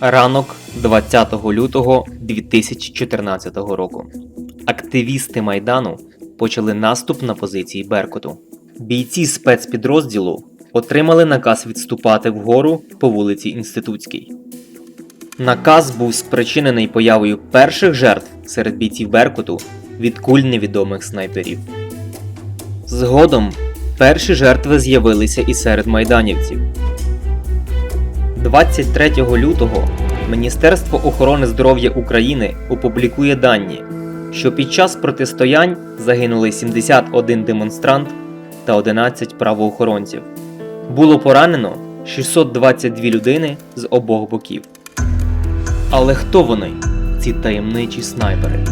Ранок 20 лютого 2014 року. Активісти Майдану почали наступ на позиції Беркуту. Бійці спецпідрозділу отримали наказ відступати вгору по вулиці Інститутській. Наказ був спричинений появою перших жертв серед бійців Беркуту від куль невідомих снайперів. Згодом перші жертви з'явилися і серед майданівців. 23 лютого Міністерство охорони здоров'я України опублікує дані, що під час протистоянь загинули 71 демонстрант та 11 правоохоронців. Було поранено 622 людини з обох боків. Але хто вони, ці таємничі снайпери?